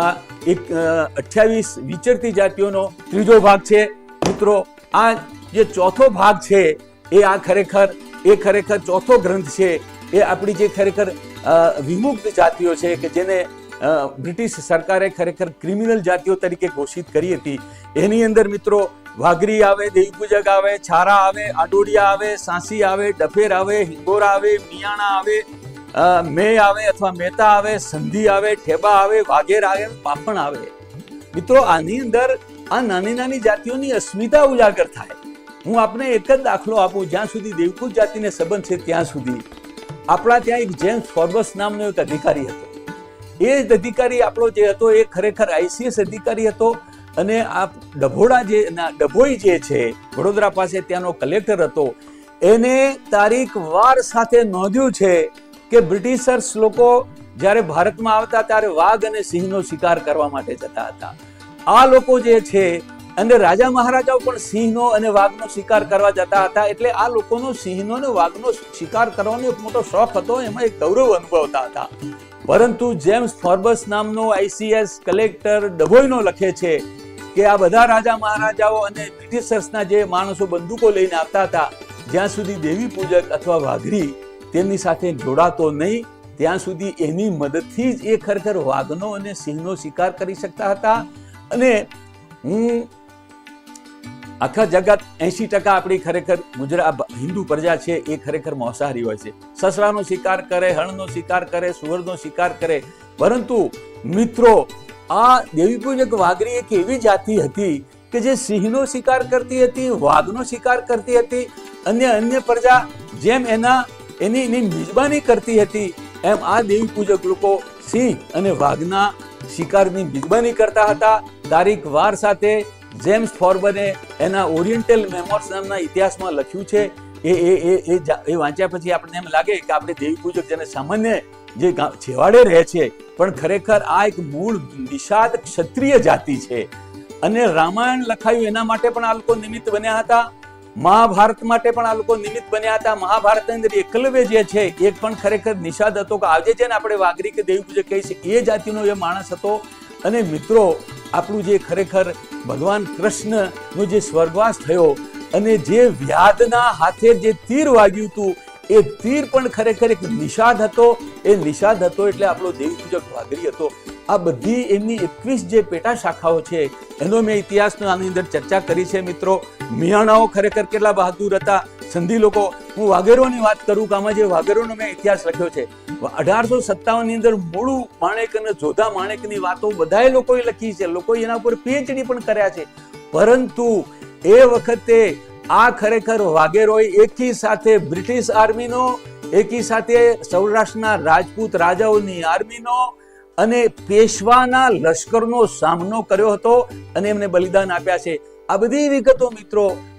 આ એક અઠ્યાવીસ વિચરતી જાતિઓનો ત્રીજો ભાગ છે. મિત્રો, આ જે ચોથો ભાગ છે, એ આ ખરેખર, એ ખરેખર ચોથો ગ્રંથ છે. એ આપણી જે ખરેખર વિમુક્ત જાતિઓ છે કે જેને બ્રિટિશ સરકારે ખરેખર ક્રિમિનલ જાતિઓ તરીકે ઘોષિત કરી હતી. એની અંદર મિત્રો, વાઘરી આવે, દેવીપૂજક આવે, છારા આવે, આડોડિયા આવે, સાંસી આવે, ડફેર આવે, હિંગોરા આવે, મિયાણા આવે મે આવે અથવા મહેતા આવે, સંધિ આવે, ઠેબા આવે, વાઘેર આવે, પાપણ આવે. મિત્રો, આની અંદર આ નાની નાની જાતિઓની અસ્મિતા ઉજાગર થાય. હું આપને એક જ દાખલો આપું, જ્યાં સુધી દેવકૂત જાતિને સંબંધ છે ત્યાં સુધી. આપણા ત્યાં એક જેમ્સ ફોર્બસ નામનો એક અધિકારી હતો. એ જ અધિકારી આપણો જે હતો, એ ખરેખર આઈસીએસ અધિકારી હતો અને આ ડભોડા જે ડભોઈ જે છે, વડોદરા પાસે ત્યાંનો કલેક્ટર હતો, એને તારીખ વાર સાથે નોંધ્યું છે કે બ્રિટિશર્સ લોકો જ્યારે ભારતમાં આવતા ત્યારે વાઘ અને સિંહનો શિકાર કરવા માટે જતા હતા. આ લોકો જે છે, અને રાજા મહારાજાઓ પણ સિંહનો અને વાઘનો શિકાર કરવા જતા હતા, એટલે આ લોકોનો સિંહનો અને વાઘનો શિકાર કરવાનો એક મોટો શોખ હતો, એમાં એક ગૌરવ અનુભવતા હતા. પરંતુ જેમ્સ ફોર્બસ નામનો આઈસીએસ કલેક્ટર ડભોઈનો લખે છે કે આ બધા રાજા મહારાજાઓ અને બ્રિટિશર્સના જે માણસો બંદૂકો લઈને આવતા હતા, જ્યાં સુધી દેવી પૂજક અથવા વાઘરી તેમની સાથે જોડાતો નહીં, ત્યાં સુધી એની મદદથી જ એ ખરેખર વાઘનો અને સિંહનો શિકાર કરી શકતા હતા. અને હું આખા જગત એસી ટકા આપણી ખરેખર ગુજરાત હિન્દુ પ્રજા છે, એ ખરેખર માંસાહારી હોય છે. સસરાનો શિકાર કરે હણનો શિકાર કરે સુવરનો શિકાર કરે. પરંતુ મિત્રો, આ દેવીપૂજક વાઘરી એક એવી જાતિ હતી કે જે સિંહનો શિકાર કરતી હતી, વાઘનો શિકાર કરતી હતી અન્ય અન્ય પ્રજા જેમ એના એની એની મિજબાની કરતી હતી. એમ આ દેવી પૂજક લોકો સિંહ અને વાઘના શિકારની મિજબાની કરતા હતા. તારીખ વાર સાથે જેમ્સ ફોર્બને એના ઓરિએન્ટલ મેમોર્સ નામના ઇતિહાસમાં લખ્યું છે એ એ એ એ એ વાંચ્યા પછી આપણને એમ લાગે કે આપણે દેવી પૂજક જેને સામાન્ય જે છેવાડે રહે છે, પણ ખરેખર આ એક મૂળ નિષાદ ક્ષત્રિય જાતિ છે. અને રામાયણ લખાયું એના માટે પણ આ લોકો નિમિત્ત બન્યા હતા. મહાભારત માટે પણ આ લોકો નિમિત્ત બન્યા હતા. મહાભારતની અંદર એકલવ્ય જે છે, એ પણ ખરેખર નિષાદ હતો કે આજે છે ને આપણે વાઘરી કે દેવી પૂજક કહીએ છીએ, એ જાતિનો એ માણસ હતો. અને મિત્રો, આપણું જે ખરેખર ભગવાન કૃષ્ણનો જે સ્વર્ગવાસ થયો અને જે વ્યાધના હાથે જે તીર વાગ્યું હતું એ તીર પણ ખરેખર એક નિષાદ હતો. એ નિષાદ હતો એટલે આપણો દેવી વાઘરી હતો. આ બધી એમની એકવીસ જે પેટા શાખાઓ છે, એનો મેં ઇતિહાસનો આની અંદર ચર્ચા કરી છે મિત્રો. મિયાણાઓ ખરેખર કેટલા બહાદુર હતા. સંધિ લોકો, હું વાઘેરોની વાત કરું કે આમાં જે વાઘેરોનો મેં ઇતિહાસ લખ્યો છે. અઢારસો સત્તાવનની અંદર મૂળું માણેક અને જોધા માણેકની વાતો બધાએ લોકોએ લખી છે. લોકોએ એના ઉપર પીએચડી પણ કર્યા છે. પરંતુ એ વખતે આ ખરેખર વાઘેરોએ એકી સાથે બ્રિટિશ આર્મીનો, એકી સાથે સૌરાષ્ટ્રના રાજપૂત રાજાઓની આર્મીનો અને પેશવાના લશ્કરનો સામનો કર્યો હતો અને એમને બલિદાન આપ્યા છે. આ બધી વિગતો મિત્રો